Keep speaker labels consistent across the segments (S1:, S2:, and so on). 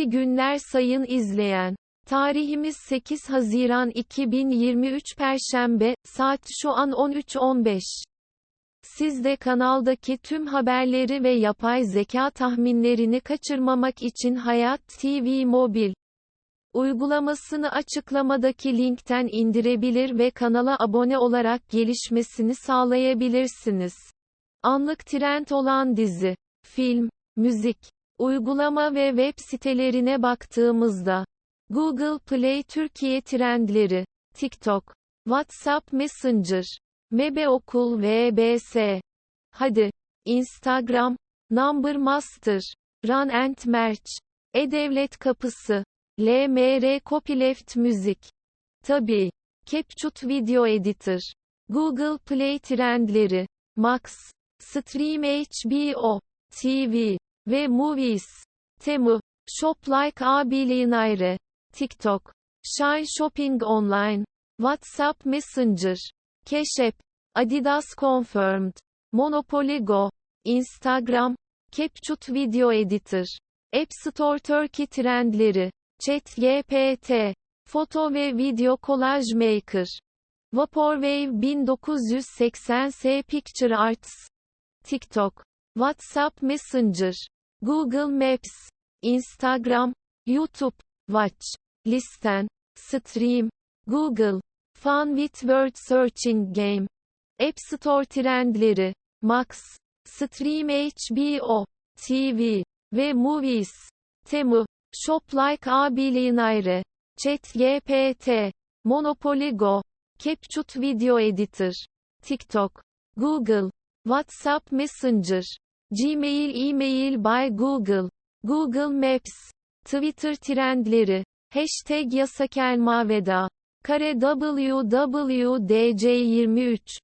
S1: İyi günler sayın izleyen. Tarihimiz 8 Haziran 2023 Perşembe, saat şu an 13.15. Siz de kanaldaki tüm haberleri ve yapay zeka tahminlerini kaçırmamak için Hayat TV Mobil uygulamasını açıklamadaki linkten indirebilir ve kanala abone olarak gelişmesini sağlayabilirsiniz. Anlık trend olan dizi, film, müzik, uygulama ve web sitelerine baktığımızda Google Play Türkiye trendleri, TikTok, WhatsApp Messenger, Mebe Okul VBS. Hadi, Instagram, Number Master, Run and Merch, E-Devlet Kapısı, LMR Copyleft Müzik. Tabii, CapCut Video Editor, Google Play trendleri, Max, Stream HBO, TV ve Movies. Temu, Shop Like A Billionaire, TikTok, Shine Shopping Online, WhatsApp Messenger, App, Adidas Confirmed, Monopoly Go, Instagram, CapCut Video Editor, App Store Turkey trendleri, ChatGPT, Foto ve Video Collage Maker, Vaporwave 1980s Picture Arts, TikTok, WhatsApp Messenger, Google Maps, Instagram, YouTube, Watch, Listen, Stream, Google, Fun with Word Searching Game, App Store trendleri, Max, Stream HBO, TV ve Movies, Temu, Shop Like A Billionaire, ChatGPT, Monopoly Go, CapCut Video Editor, TikTok, Google, WhatsApp Messenger, Gmail Email by Google, Google Maps, Twitter trendleri, Hashtag Yasakelma Veda, Kare WWDC23,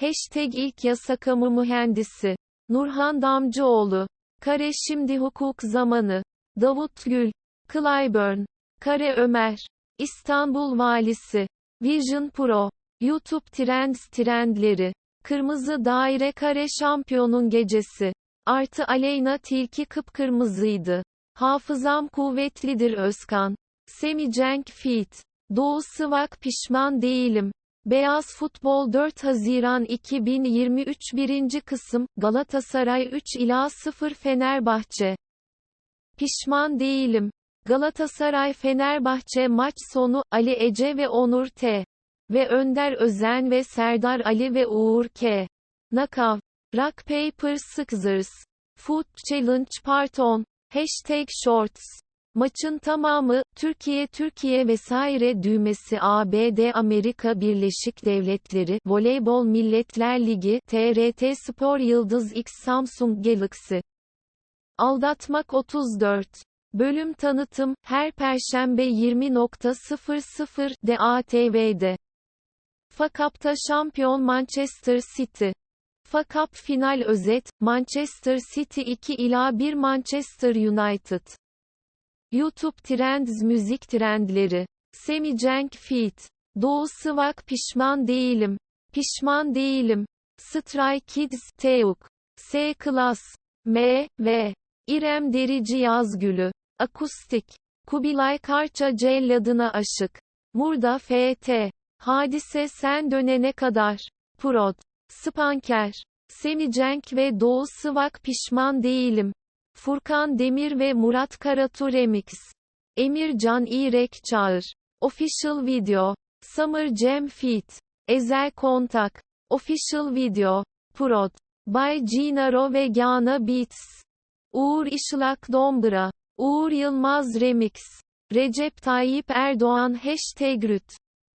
S1: Hashtag ilk yasa kamu mühendisi, Nurhan Damcıoğlu, Kare şimdi hukuk zamanı, Davut Gül, Clyburn, Kare Ömer, İstanbul Valisi, Vision Pro, YouTube Trends trendleri, Kırmızı Daire Kare Şampiyonun Gecesi, artı Aleyna Tilki kıpkırmızıydı. Hafızam kuvvetlidir Özkan. Semi Cenk Fit. Doğu Sıvak pişman değilim. Beyaz Futbol 4 Haziran 2023 1. kısım, Galatasaray 3 ila 0 Fenerbahçe. Pişman değilim. Galatasaray Fenerbahçe maç sonu, Ali Ece ve Onur T. Ve Önder Özen ve Serdar Ali ve Uğur K. Nakav. Rock Paper Scissors. Food Challenge Part 10. Hashtag Shorts. Maçın tamamı, Türkiye Türkiye vesaire düğmesi ABD Amerika Birleşik Devletleri Voleybol Milletler Ligi TRT Spor Yıldız X Samsung Galaxy Aldatmak 34 Bölüm tanıtım, her Perşembe 20.00'de ATV'de. Fakap'ta şampiyon Manchester City. Fakap final özet, Manchester City 2 ila 1 Manchester United. YouTube Trends müzik trendleri. Semi Cenk Feat. Doğu Sıvak pişman değilim. Pişman değilim. Stray Kids, Teuk. S Class. M, V. İrem Derici Yazgülü. Akustik. Kubilay Karça Celladına Aşık. Murda FT. Hadise Sen Dönene Kadar. Prod. Spanker. Semi ve Doğu Sıvak pişman değilim. Furkan Demir ve Murat Karatu Remix. Emir Can İrek Çağır. Official Video. Summer Jam Feat. Ezel Kontak. Official Video. Prod. By Ginaro ve Gana Beats. Uğur İşlak Dombra. Uğur Yılmaz Remix. Recep Tayyip Erdoğan Hashtag Rüt.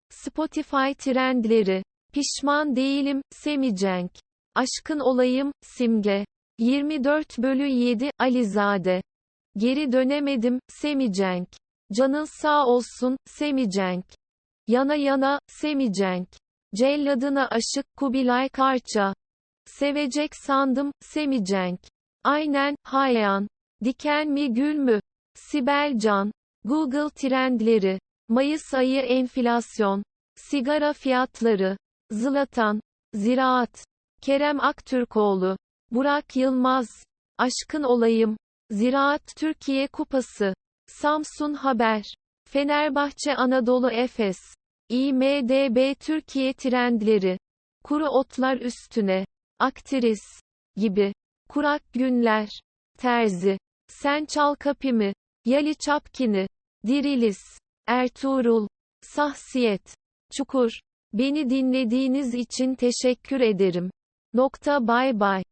S1: Spotify trendleri. Pişman değilim, Semicenk. Aşkın olayım, Simge. 24 bölü 7, Alizade. Geri dönemedim, Semicenk. Canın sağ olsun, Semicenk. Yana yana, Semicenk. Celladına aşık Kubilay Karça. Sevecek sandım, Semicenk. Aynen, Hayan. Diken mi gül mü? Sibel Can. Google trendleri. Mayıs ayı enflasyon. Sigara fiyatları. Zlatan. Ziraat. Kerem Aktürkoğlu. Burak Yılmaz. Aşkın olayım. Ziraat Türkiye Kupası. Samsun Haber. Fenerbahçe Anadolu Efes. IMDB Türkiye trendleri. Kuru otlar üstüne. Aktris. Gibi. Kurak günler. Terzi. Sen çal kapımı. Yali Çapkini. Dirilis. Ertuğrul. Sahsiyet. Çukur. Beni dinlediğiniz için teşekkür ederim. Nokta bay bay.